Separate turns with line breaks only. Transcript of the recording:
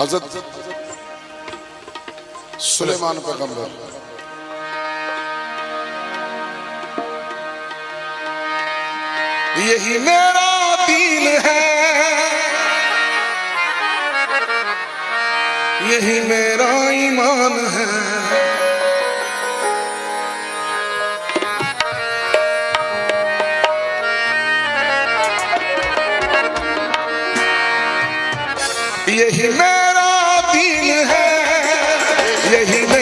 हज़रत सुलेमान पैगंबर। यही मेरा दीन है। यही मेरा ईमान है। यही मेरा दीन है। यही मेरा